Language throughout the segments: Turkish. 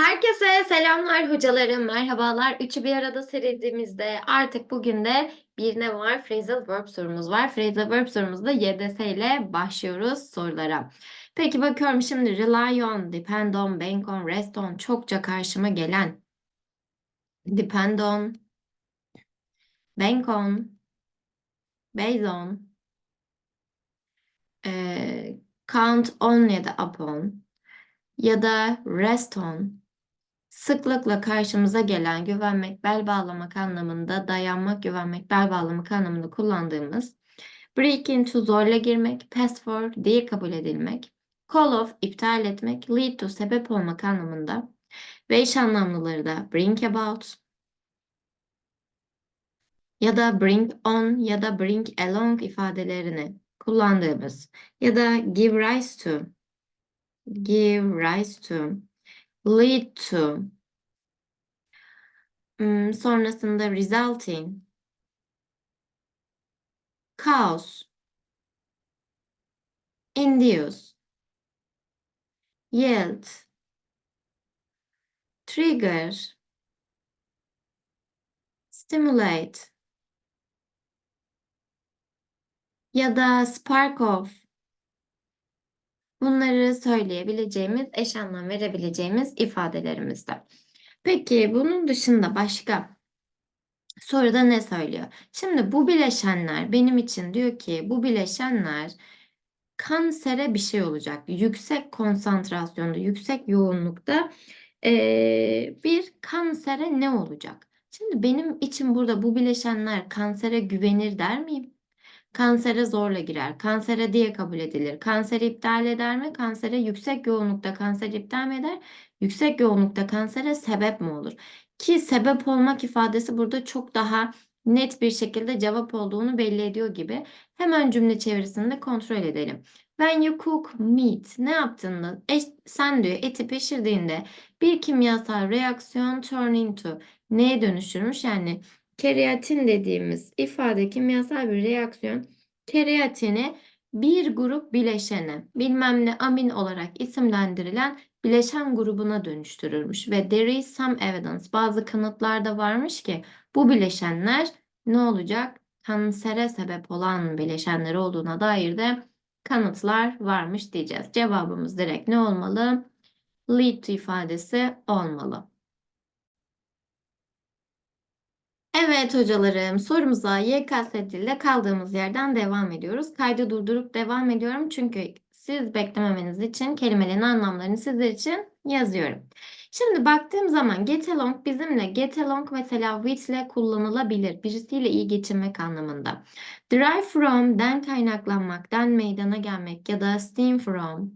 Herkese selamlar hocalarım, merhabalar. Üçü bir arada serimizde artık bugün de bir ne var? Phrasal verb sorumuz var. Phrasal verb sorumuzda YDS ile başlıyoruz sorulara. Peki bakıyorum şimdi rely on, depend on, bank on, rest on çokça karşıma gelen depend on, bank on, base on, eee, count on ya da upon ya da rest on Sıklıkla karşımıza gelen güvenmek, bel bağlamak anlamında, dayanmak, güvenmek, bel bağlamak anlamında kullandığımız break into zorla girmek, pass for diye kabul edilmek, call off iptal etmek, lead to sebep olmak anlamında ve eş anlamlıları da bring about ya da bring on ya da bring along ifadelerini kullandığımız ya da give rise to, give rise to, lead to, Hmm, sonrasında resulting, cause, induce, yield, trigger, stimulate. Ya da spark of bunları söyleyebileceğimiz, eş anlam verebileceğimiz ifadelerimizde. Peki bunun dışında başka soruda ne söylüyor? Şimdi bu bileşenler benim için diyor ki bu bileşenler kansere bir şey olacak. Yüksek konsantrasyonda, yüksek yoğunlukta eee, bir kansere ne olacak? Şimdi benim için burada bu bileşenler kansere güvenir der miyim? Kansere zorla girer. Kansere diye kabul edilir. Kanseri iptal eder mi? Kansere yüksek yoğunlukta kanser iptal mi eder? Yüksek yoğunlukta kansere sebep mi olur? Ki sebep olmak ifadesi burada çok daha net bir şekilde cevap olduğunu belli ediyor gibi. Hemen cümle çevirisini kontrol edelim. When you cook meat, ne yaptığında, e, sen diyor eti pişirdiğinde bir kimyasal reaksiyon turn into neye dönüşürmüş? Yani Kereatin dediğimiz ifade kimyasal bir reaksiyon kereatini bir grup bileşene bilmem ne amin olarak isimlendirilen bileşen grubuna dönüştürürmüş ve there is some evidence bazı kanıtlar da varmış ki bu bileşenler ne olacak? Kansere sebep olan bileşenler olduğuna dair de kanıtlar varmış diyeceğiz. Cevabımız direkt ne olmalı? Lead ifadesi olmalı. Evet hocalarım, sorumuza YKS ile kaldığımız yerden devam ediyoruz. Kaydı durdurup devam ediyorum çünkü siz beklememeniz için kelimelerin anlamlarını sizler için yazıyorum. Şimdi baktığım zaman get along bizimle get along mesela with ile kullanılabilir. Birisiyle iyi geçinmek anlamında. Derive from'den kaynaklanmaktan meydana gelmek ya da stem from,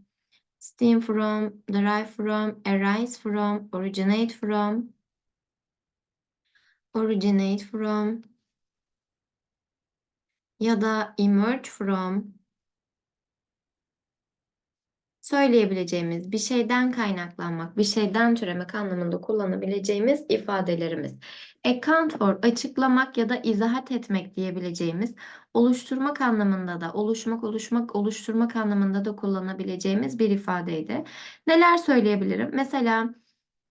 stem from, derive from, arise from, originate from, originate from ya da emerge from söyleyebileceğimiz bir şeyden kaynaklanmak, bir şeyden türemek anlamında kullanabileceğimiz ifadelerimiz. Account for açıklamak ya da izahat etmek diyebileceğimiz, oluşturmak anlamında da, oluşmak, oluşmak, oluşturmak anlamında da kullanabileceğimiz bir ifadeydi. Neler söyleyebilirim? Mesela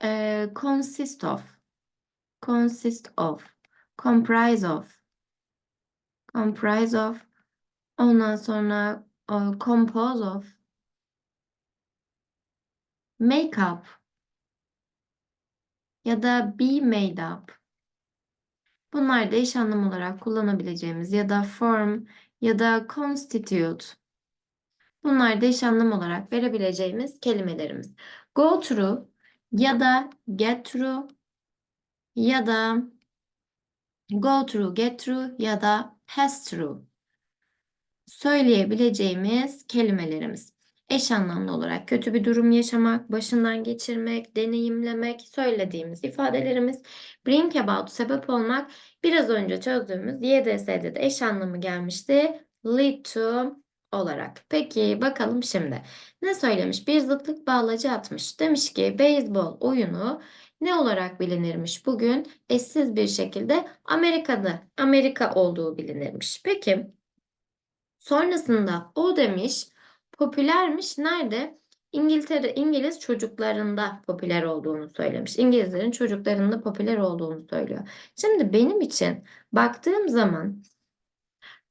e, consist of consist of, comprise of, comprise of, ondan sonra e, compose of, make up ya da be made up. Bunlar da eş anlam olarak kullanabileceğimiz ya da form ya da constitute. Bunlar da eş anlam olarak verebileceğimiz kelimelerimiz. Go through ya da get through ya da go through, get through ya da pass through söyleyebileceğimiz kelimelerimiz. Eş anlamlı olarak kötü bir durum yaşamak, başından geçirmek, deneyimlemek söylediğimiz ifadelerimiz. Bring about sebep olmak biraz önce çözdüğümüz YDS'de de eş anlamı gelmişti. Lead to olarak. Peki bakalım şimdi. Ne söylemiş? Bir zıtlık bağlacı atmış. Demiş ki beyzbol oyunu ne olarak bilinirmiş bugün? Eşsiz bir şekilde Amerika'da, Amerika olduğu bilinirmiş. Peki sonrasında o demiş popülermiş nerede? İngiltere, İngiliz çocuklarında popüler olduğunu söylemiş. İngilizlerin çocuklarında popüler olduğunu söylüyor. Şimdi benim için baktığım zaman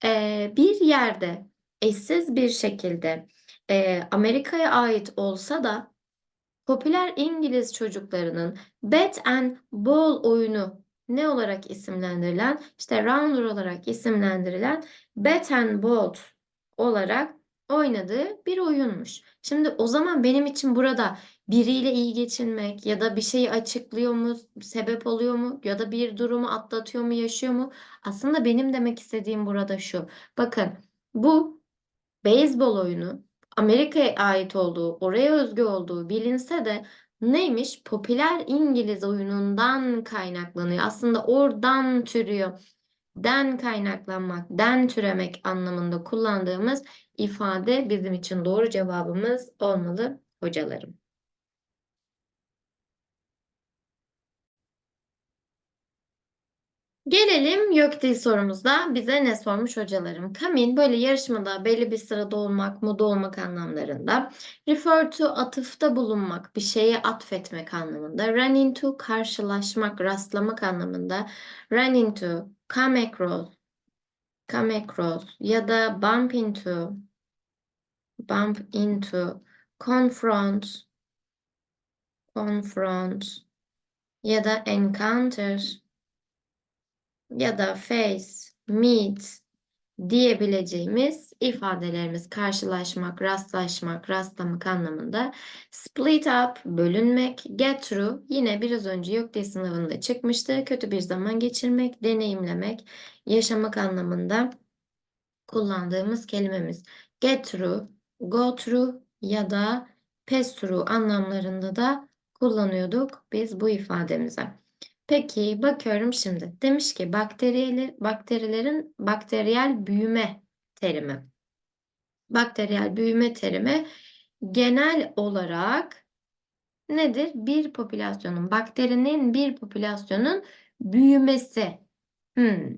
eee, bir yerde eşsiz bir şekilde eee, Amerika'ya ait olsa da popüler İngiliz çocuklarının Bat and Ball oyunu ne olarak isimlendirilen? İşte Rounder olarak isimlendirilen Bat and Ball olarak oynadığı bir oyunmuş. Şimdi o zaman benim için burada biriyle iyi geçinmek ya da bir şeyi açıklıyor mu, sebep oluyor mu ya da bir durumu atlatıyor mu, yaşıyor mu? Aslında benim demek istediğim burada şu. Bakın bu beyzbol oyunu Amerika'ya ait olduğu, oraya özgü olduğu bilinse de neymiş? Popüler İngiliz oyunundan kaynaklanıyor. Aslında oradan türüyor. Den kaynaklanmak, den türemek anlamında kullandığımız ifade bizim için doğru cevabımız olmalı hocalarım. Gelelim yok dil sorumuzda bize ne sormuş hocalarım? Come böyle yarışmada belli bir sırada olmak, moda olmak anlamlarında. Refer to atıfta bulunmak, bir şeye atfetmek anlamında. Run into karşılaşmak, rastlamak anlamında. Run into, come across, come across ya da bump into, bump into, confront, confront ya da encounter ya da face, meet diyebileceğimiz ifadelerimiz karşılaşmak, rastlaşmak, rastlamak anlamında. Split up, bölünmek, get through yine biraz önce yok diye sınavında çıkmıştı. Kötü bir zaman geçirmek, deneyimlemek, yaşamak anlamında kullandığımız kelimemiz. Get through, go through ya da pass through anlamlarında da kullanıyorduk biz bu ifademizi. Peki bakıyorum şimdi. Demiş ki bakteriyeli, bakterilerin bakteriyel büyüme terimi. Bakteriyel büyüme terimi genel olarak nedir? Bir popülasyonun, bakterinin bir popülasyonun büyümesi. Hmm.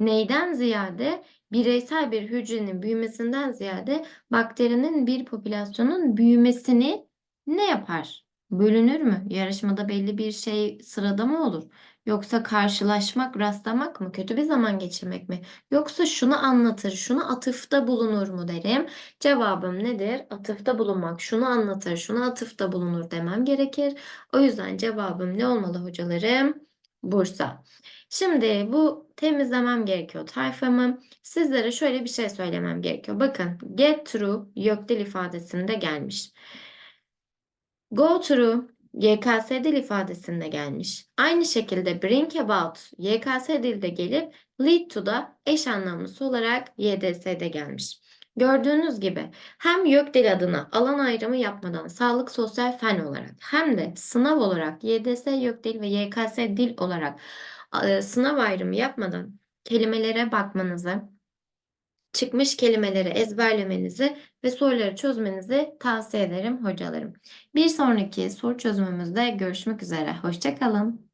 Neyden ziyade? Bireysel bir hücrenin büyümesinden ziyade bakterinin bir popülasyonun büyümesini ne yapar? Bölünür mü? Yarışmada belli bir şey sırada mı olur? Yoksa karşılaşmak, rastlamak mı? Kötü bir zaman geçirmek mi? Yoksa şunu anlatır, şunu atıfta bulunur mu derim. Cevabım nedir? Atıfta bulunmak, şunu anlatır, şunu atıfta bulunur demem gerekir. O yüzden cevabım ne olmalı hocalarım? Bursa. Şimdi bu temizlemem gerekiyor tayfamı. Sizlere şöyle bir şey söylemem gerekiyor. Bakın get through YÖKDİL ifadesinde gelmiş. Go through YKS dil ifadesinde gelmiş. Aynı şekilde bring about YKS dilde gelip lead to da eş anlamlısı olarak YDS'de gelmiş. Gördüğünüz gibi hem YÖK dil adına alan ayrımı yapmadan sağlık sosyal fen olarak hem de sınav olarak YDS YÖK dil ve YKS dil olarak e, sınav ayrımı yapmadan kelimelere bakmanızı, çıkmış kelimeleri ezberlemenizi ve soruları çözmenizi tavsiye ederim hocalarım. Bir sonraki soru çözümümüzde görüşmek üzere. Hoşça kalın.